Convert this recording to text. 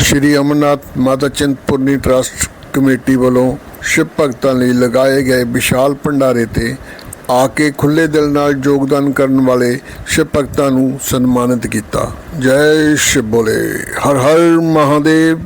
ਸ਼੍ਰੀ ਅਮਰਨਾਥ ਮਾਤਾ Chintpurni trust committee ਵੱਲੋਂ ਸ਼ਿਵ ਭਗਤਾਂ ਲਈ ਲਗਾਏ ਗਏ ਵਿਸ਼ਾਲ ਭੰਡਾਰੇ ਤੇ ਆ ਕੇ ਖੁੱਲੇ ਦਿਲ ਨਾਲ ਯੋਗਦਾਨ ਕਰਨ ਵਾਲੇ ਸ਼ਿਵ ਭਗਤਾਂ ਨੂੰ ਸਨਮਾਨਿਤ ਕੀਤਾ। ਜੈ ਸ਼ਿਵ ਬੋਲੇ। ਹਰ ਹਰ ਮਹਾਦੇਵ।